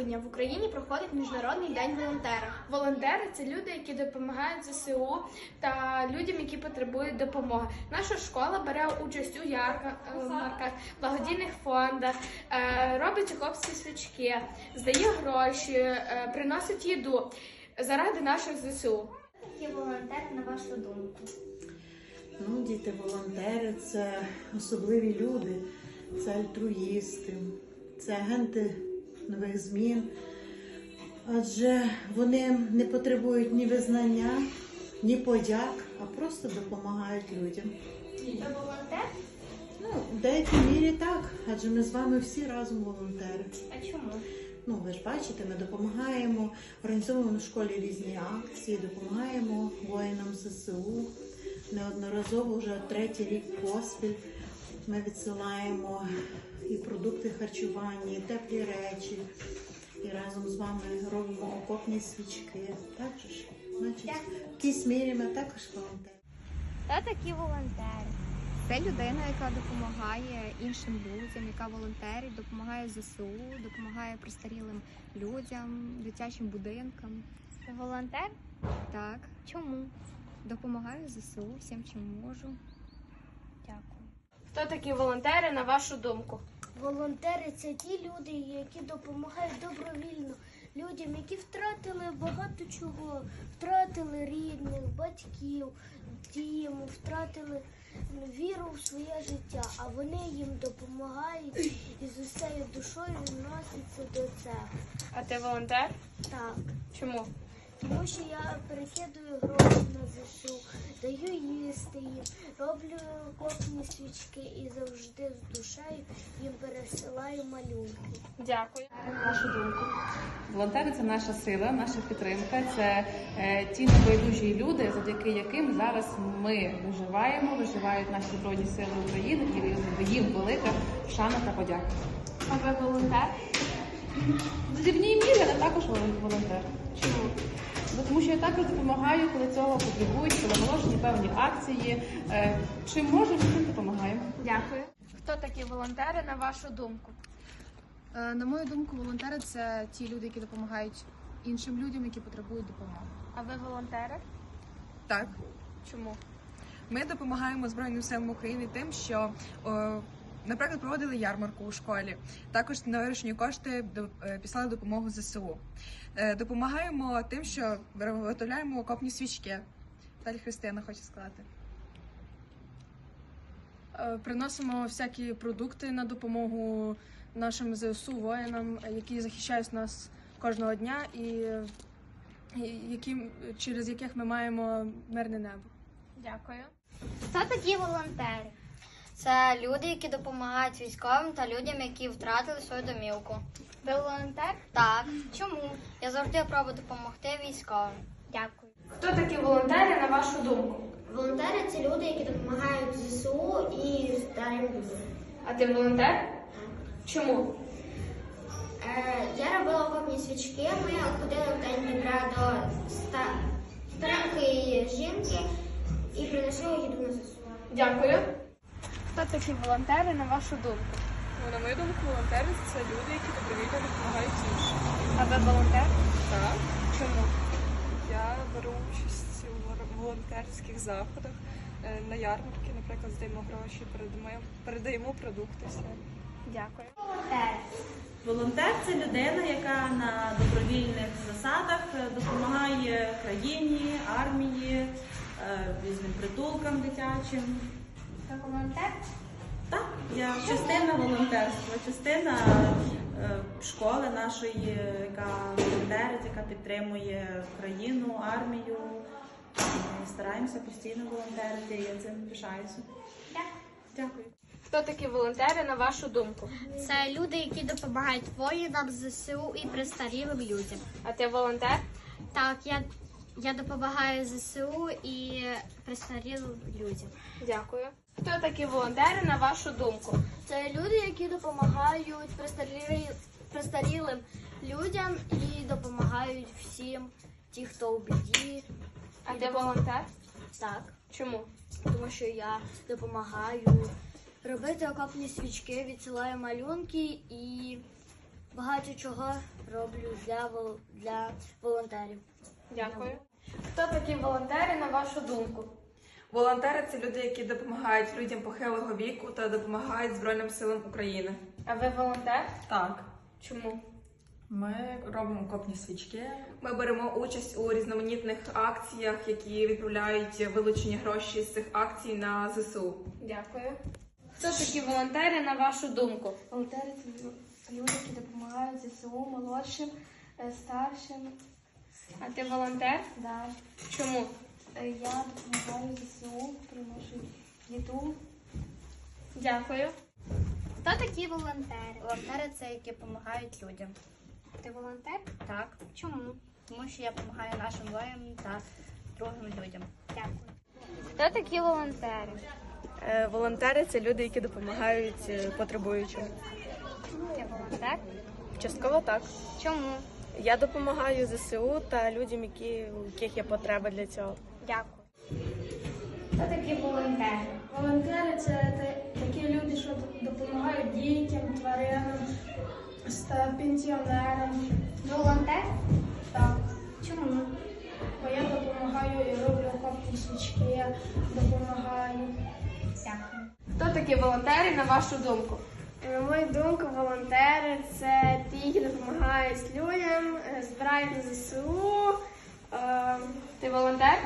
грудня в Україні проходить Міжнародний день волонтера. Волонтери це люди, які допомагають ЗСУ та людям, які потребують допомоги. Наша школа бере участь у ярмарках, благодійних фондах, е, робить окопські свічки, здає гроші, е, приносить їду заради наших ЗСУ. Які волонтери, на вашу думку? Ну, діти, волонтери це особливі люди, це альтруїсти, це агенти нових змін. Адже вони не потребують ні визнання, ні подяк, а просто допомагають людям. Ви волонтер? Ну, в деякій мірі так, адже ми з вами всі разом волонтери. А чому? Ну, ви ж бачите, ми допомагаємо, організовуємо в школі різні акції, допомагаємо воїнам ЗСУ. Неодноразово вже третій рік поспіль ми відсилаємо і продукти харчування, і теплі речі. І разом з вами робимо окопні свічки. Так же ж? Значить, в якійсь мірі ми також волонтери. Хто такі волонтери? Це людина, яка допомагає іншим людям, яка волонтерить, допомагає ЗСУ, допомагає престарілим людям, дитячим будинкам. Ви волонтер? Так, Чому? допомагаю ЗСУ всім, чим можу. Дякую. Хто такі волонтери, на вашу думку? Волонтери це ті люди, які допомагають добровільно людям, які втратили багато чого, втратили рідних, батьків, дім, втратили віру в своє життя, а вони їм допомагають і з усією душою відносяться до цього. А ти волонтер? Так, Чому? Тому що я перекидую гроші на ЗСУ, даю їсти їм, роблю копні свічки і завжди з душею їм пересилаю малюнки. Дякую. На вашу думку. Волонтери це наша сила, наша підтримка. Це е, ті небайдужі люди, завдяки яким зараз ми виживаємо, виживають наші збройні сили України, і їм велика шана та подяка. А ви волонтер? В рівній мірі, але також волон- волонтер. Чому? Бо Тому що я також допомагаю, коли цього потребують, коли оголошені певні акції. Е, Чим можемо, тим допомагаємо. Дякую. Хто такі волонтери, на вашу думку? Е, На мою думку, волонтери це ті люди, які допомагають іншим людям, які потребують допомоги. А ви волонтери? Так, Чому? ми допомагаємо Збройним силам України тим, що, о, наприклад, проводили ярмарку у школі. Також на вирішені кошти до- е, післали допомогу ЗСУ. Е, Допомагаємо тим, що виготовляємо окопні свічки. Далі Христина хоче сказати. Е, Приносимо всякі продукти на допомогу нашим ЗСУ воїнам, які захищають нас кожного дня і, і які, через яких ми маємо мирне небо. Дякую. Хто такі волонтери? Це люди, які допомагають військовим та людям, які втратили свою домівку. Ви волонтер? Так, Чому? я завжди пробую допомогти військовим. Дякую. Хто такі волонтери, на вашу думку? Волонтери це люди, які допомагають ЗСУ і старим людям. А ти волонтер? Так. Чому? Е, я робила окопні свічки. Ми ходили в день Дніпра до ста- старенької жінки і принесли їду на ЗСУ. Дякую. Хто такі волонтери, на вашу думку? Ну, на мою думку, волонтери це люди, які добровільно допомагають іншим. А ви волонтер? Так. Чому? Я беру участь у волонтерських заходах е, на ярмарки, наприклад, здаємо гроші, передаємо, передаємо продукти. Дякую. Волонтер. Волонтер це людина, яка на добровільних засадах е, допомагає країні, армії, е, різним притулкам дитячим. Ви волонтер? Так, я частина волонтерства, частина е, школи нашої, яка волонтерить, яка підтримує країну, армію. Ми стараємося постійно волонтерити, я цим пишаюся. Дякую. Хто такі волонтери, на вашу думку? Це люди, які допомагають воїнам ЗСУ і престарілим людям. А ти волонтер? Так, я, я допомагаю ЗСУ і престарілим людям. Дякую. Хто такі волонтери, на вашу думку? Це люди, які допомагають престарілим, престарілим людям і допомагають всім, ті, хто у біді. А ти волонтер? Так, Чому? тому що я допомагаю робити окопні свічки, відсилаю малюнки і багато чого роблю для, вол- для волонтерів. Дякую. Хто такі волонтери, на вашу думку? Волонтери це люди, які допомагають людям похилого віку та допомагають Збройним силам України. А ви волонтер? Так. Чому? Ми робимо копні свічки. Ми беремо участь у різноманітних акціях, які відправляють вилучені гроші з цих акцій на ЗСУ. Дякую. Хто такі волонтери, на вашу думку? Волонтери це люди, які допомагають ЗСУ молодшим, е, старшим. А ти волонтер? Да. Чому? Е, Я допомагаю ЗСУ, приношу їду. Дякую. Хто такі волонтери? Волонтери це які допомагають людям. Ти волонтер? Так. Чому? Тому що я допомагаю нашим воїнам та другим людям. Дякую. Хто такі волонтери? Е, Волонтери це люди, які допомагають е, потребуючим. Ти волонтер? Частково так. Чому? Я допомагаю ЗСУ та людям, які, у яких є потреба для цього. Дякую. Хто такі волонтери? Волонтери це такі люди, що допомагають дітям, тваринам, пенсіонерам. Волонтер? Так. Чому? Бо я допомагаю і роблю копні свічки, допомагаю. Дякую. Хто такі волонтери, на вашу думку? На мою думку, волонтери це ті, які допомагають людям, е, збирають на ЗСУ. Е, Ти волонтер?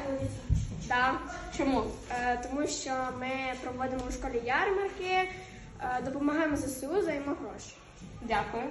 Так, Чому? е, тому що ми проводимо у школі ярмарки, е, допомагаємо ЗСУ, даємо гроші. Дякую.